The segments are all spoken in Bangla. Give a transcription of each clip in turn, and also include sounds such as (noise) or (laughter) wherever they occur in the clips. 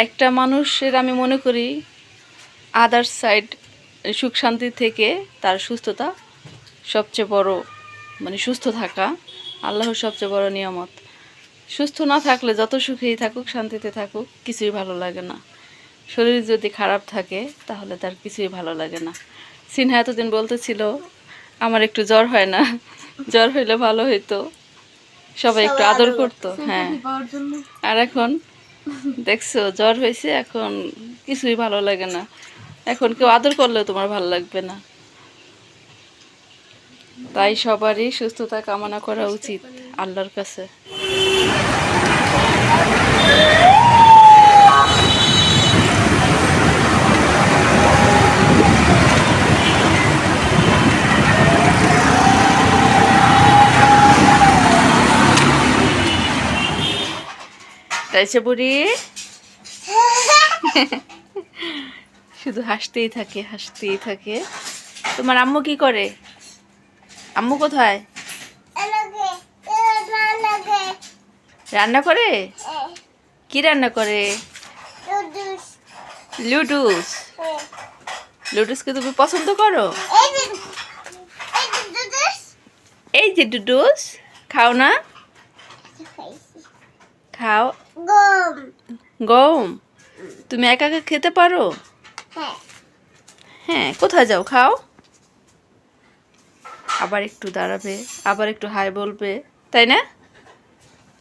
একটা মানুষের আমি মনে করি আদার সাইড সুখ শান্তি থেকে তার সুস্থতা সবচেয়ে বড় মানে সুস্থ থাকা আল্লাহর সবচেয়ে বড় নিয়ামত। সুস্থ না থাকলে যত সুখেই থাকুক শান্তিতে থাকুক কিছুই ভালো লাগে না। শরীর যদি খারাপ থাকে তাহলে তার কিছুই ভালো লাগে না। সিনহা এতদিন বলতেছিল আমার একটু জ্বর হয় না। (laughs) জ্বর হইলে ভালো হইতো। সবাই একটু আদর আদর করতো হ্যাঁ। আর এখন দেখছ, জ্বর হয়েছে, এখন কিছুই ভালো লাগে না। এখন কেউ আদর করলেও তোমার ভালো লাগবে না। তাই সবারই সুস্থতা কামনা করা উচিত, আল্লাহর কাছে। তাইছে বুড়ি? (laughs) শুধু হাসতেই থাকে হাসতেই থাকে। তোমার আম্মু কি করে? আম্মু কোথায়? রান্না করে? কি রান্না করে? লুডুস। লুডুস লুডুসকে তুমি পছন্দ করো? এই যে ডুডুস খাও না। খাও। গম। গম? তুমি একা একা খেতে পারো? হ্যাঁ। কোথায় যাও? খাও। আবার একটু দাঁড়াবে আবার একটু হাই বলবে তাই না?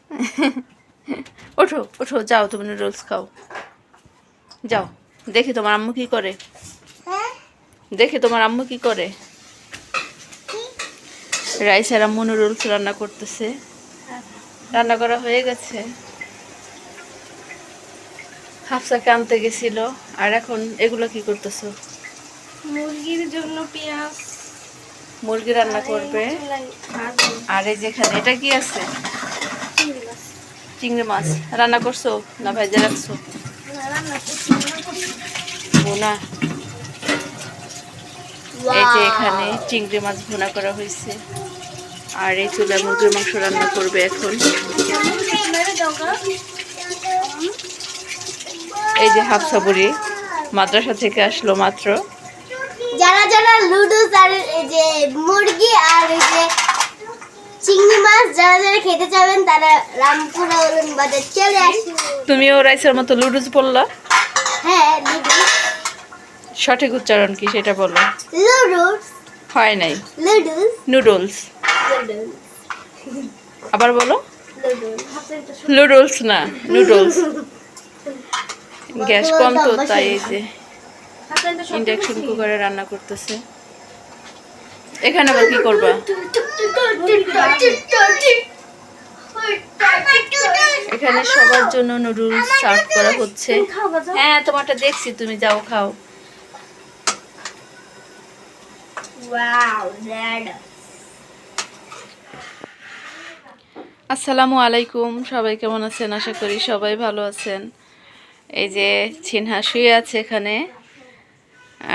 (laughs) ওঠো ওঠো যাও তুমি নুডলস খাও। যাও দেখি তোমার আম্মু কি করে। দেখি তোমার আম্মু কি করে। রাইস আর আম্মু নুডলস রান্না করতেছে। রান্না করা হয়ে গেছে। হাফসাকে আনতে গেছিল আর এখন এগুলো কি করতেছো? মুরগির জন্য পেঁয়াজ। মুরগি রান্না করবে। আর এই যেখানে এটা কি আছে? চিংড়ি মাছ। রান্না করছ না ভেজে রাখছো? ভুনা। এই যে এখানে চিংড়ি মাছ ভুনা করা হয়েছে। আর এই চুলায় মুরগির মাংস রান্না করবে এখন। এই যে হাফসা বুড়ি মাদ্রাসা থেকে আসলো মাত্র। যারা যারা লুডুস আর এই যে মুরগি আর এই যে চিংড়ি মাছ যারা যারা খেতে চাবেন তারা রামপুর আউলান বাজার চলে আসুন। তুমিও রাইসের মতো লুডুস বললা? হ্যাঁ লুডুস। সঠিক উচ্চারণ কি সেটা বলো। লুডুস। হয় নাই। লুডুস। নুডলস। আবার বলো। নুডলস না নুডলস। (laughs) গ্যাস কম তো তাই এই যে ইন্ডাকশন কুকারে রান্না করতেছে। এখানে আবার কি করবা? এখানে সবার জন্য নুডলস সার্ভ করা হচ্ছে। হ্যাঁ তোমারটা দেখছি তুমি যাও খাও। আসসালামু আলাইকুম সবাই কেমন আছেন? আশা করি সবাই ভালো আছেন। এই যে ছিনহা শুয়ে আছে এখানে।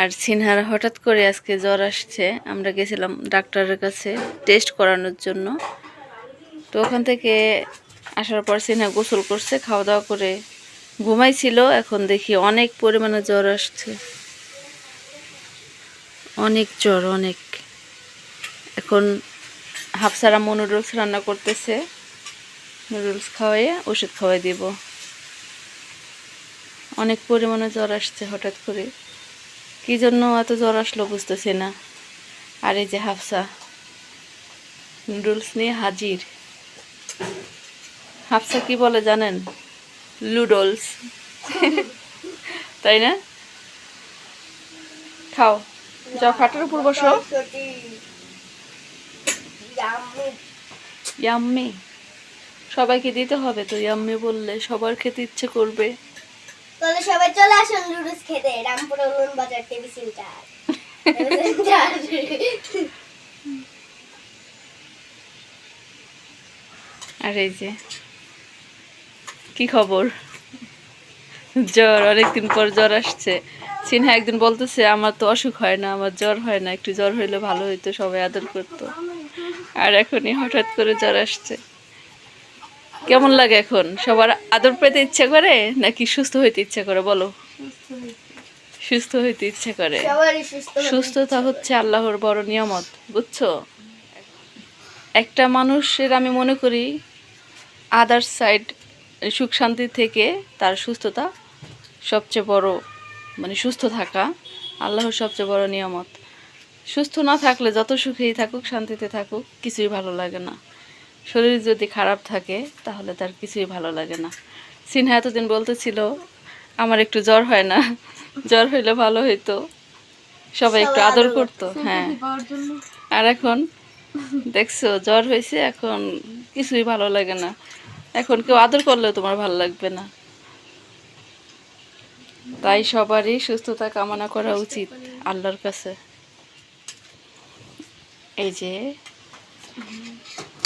আর ছিনহার হঠাৎ করে আজকে জ্বর আসছে। আমরা গেছিলাম ডাক্তারের কাছে টেস্ট করানোর জন্য। তো ওখান থেকে আসার পর সিনহা গোসল করছে খাওয়া দাওয়া করে ঘুমাইছিল। এখন দেখি অনেক পরিমাণে জ্বর আসছে। অনেক জ্বর, অনেক। এখন হাফসারা নুডলস রান্না করতেছে। নুডলস খাওয়াইয়ে ওষুধ খাওয়াই দিব। অনেক পরিমাণে জ্বর আসছে হঠাৎ করে। কি জন্য এত জ্বর আসলো বুঝতেছি না। আর এই যে হাফসা নুডলস নিয়ে হাজির। হাফসা কি বলে জানেন? লুডলস (laughs) তাই না? খাও। যাও খাটের উপর বসো। ইয়াম্মি সবাইকে দিতে হবে তো ইয়াম্মি বললে সবার খেতে ইচ্ছে করবে। তাহলে সবাই চলে আসুন লুডুস খেতে, রামপুর বাজার টিভি সেন্টার। আর এই যে, কি খবর? জ্বর, অনেকদিন পর জ্বর আসছে। সিনহা একদিন বলতেছে, আমার তো অসুখ হয় না, আমার জ্বর হয় না, একটু জ্বর হইলে ভালো হইতো, সবাই আদর করতো। আর এখনই হঠাৎ করে জ্বর আসছে। কেমন লাগে এখন? সবার আদর পেতে ইচ্ছে করে নাকি সুস্থ হইতে ইচ্ছে করে? বলো। সুস্থ হইতে ইচ্ছে করে। সুস্থতা হচ্ছে আল্লাহর বড় নিয়ামত বুঝছ? একটা মানুষের আমি মনে করি আদার সাইড সুখ শান্তি থেকে তার সুস্থতা সবচেয়ে বড় মানে সুস্থ থাকা আল্লাহর সবচেয়ে বড় নিয়ামত। সুস্থ না থাকলে যত সুখেই থাকুক শান্তিতে থাকুক কিছুই ভালো লাগে না। শরীর যদি খারাপ থাকে তাহলে তার কিছুই ভালো লাগে না। সিনহা এতদিন বলতেছিল আমার একটু জ্বর হয় না। (laughs) জ্বর হইলে ভালো হইতো। সবাই একটু আদর করতো হ্যাঁ। আর এখন দেখছ জ্বর হয়েছে এখন কিছুই ভালো লাগে না। এখন কেউ আদর করলেও তোমার ভালো লাগবে না। তাই সবারই সুস্থতা কামনা করা উচিত আল্লাহর কাছে। এই যে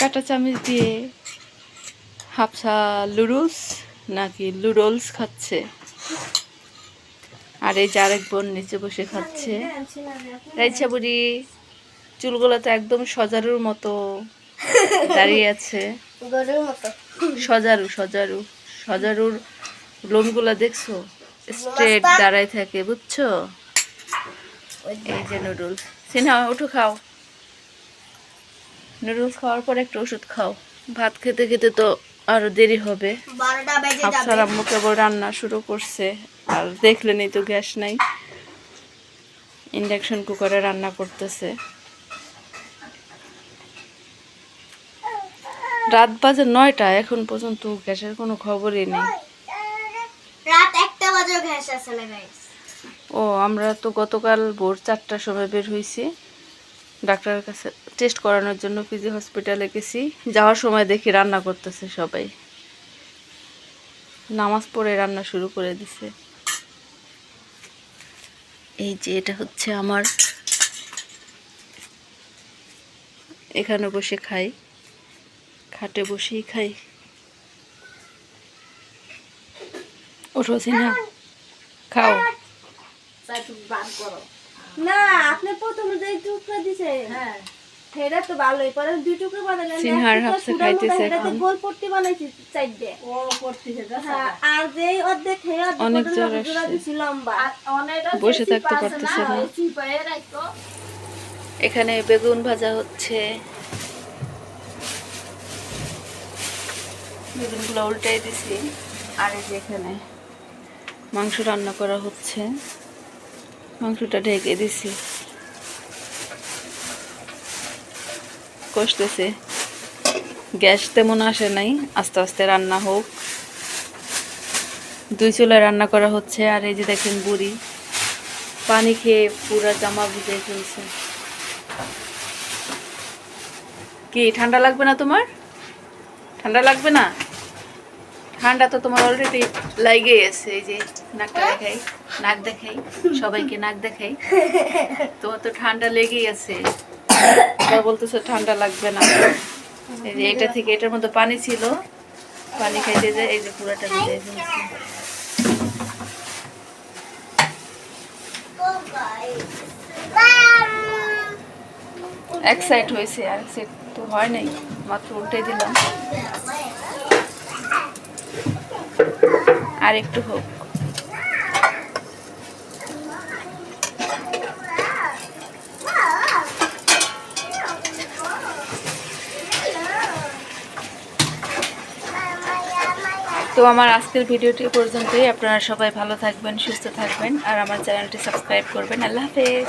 কাটা চামচ দিয়ে হাফসা লুডুলস নাকি লুডলস খাচ্ছে। আর এই যে আরেক বোন নিচে বসে খাচ্ছে। রাইছা বুড়ি চুলগুলো তো একদম সজারুর মতো দাঁড়িয়ে আছে। সজারু সজারু সজারুর লোমগুলো দেখছ? স্ট্রেট দাঁড়ায় থাকে বুঝছ? এই যে নুডলস। সিনহা উঠো খাও। নুডলস খাওয়ার পর একটা ওষুধ খাও। ভাত খেতে খেতে তো আরও দেরি হবে। আফসার আম্মু কেবল রান্না শুরু করছে আর দেখলেনই তো গ্যাস নাই। ইন্ডাকশন কুকারে রান্না করতেছে। রাত বাজে নয়টা এখন পর্যন্ত গ্যাসের কোনো খবরই নেই। রাত একটা বাজে গ্যাস আসলে ও আমরা তো গতকাল ভোর চারটার সময় বের হয়েছি ডাক্তারের কাছে টেস্ট করানোর জন্য পিজি হসপিটালে গেছি। যাওয়ার সময় দেখি রান্না করতেছে সবাই। নামাজ পড়ে রান্না শুরু করে দিছে। এই যে এটা হচ্ছে আমার। এখানে বসে খাই। খাটে বসেই খাই। ওঠো না খাও। না আপনি প্রথমে যে টুকরা দিছে হ্যাঁ। সেটা তো ভালোই পরে দুই টুকরা বানালেন। সিনহার হাফসে খাইতেছে এখন। গোল পট্টি বানাইছি চারটে। ও পট্টি হ্যাঁ আর যে অর্ধেক খেয়ে অর্ধেক অনেক জোড়া আসছে। লম্বা। বসে থাকতে পারতেছে না। এখানে বেগুন ভাজা হচ্ছে। বেগুনগুলো উল্টাই দিছি। আর এই যে এখানে মাংস রান্না করা হচ্ছে। মাংসটা ঢেকে দিছি। কষতেছে। গ্যাস তেমন আসে নাই, আস্তে আস্তে রান্না হোক। দুই চুলায় রান্না করা হচ্ছে, আর এই যে দেখেন বুড়ি। পানি খেয়ে পুরা জামা ভিজে ফেলছে। কি, ঠান্ডা লাগবে না তোমার? ঠান্ডা লাগবে না? ঠান্ডা তো তোমার অলরেডি লাগে আছে এই যে নাকটা দেখাই, নাক দেখাই, সবাইকে নাক দেখাই। তোমার তো ঠান্ডা লেগেই আছে। বলতেছে ঠান্ডা লাগবে না। এই যে এটা থেকে এটার মধ্যে পানি ছিল, পানি খাইতে যায়, এই যে পুরাটা এক সাইড হয়েছে, আর সাইড তো হয় নাই, মাত্র উল্টে দিলাম। আর একটু হোক। তো আমার আজকের ভিডিওটি পর্যন্তই। আপনারা সবাই ভালো থাকবেন, সুস্থ থাকবেন, আর আমার চ্যানেলটি সাবস্ক্রাইব করবেন। আল্লাহ হাফেজ।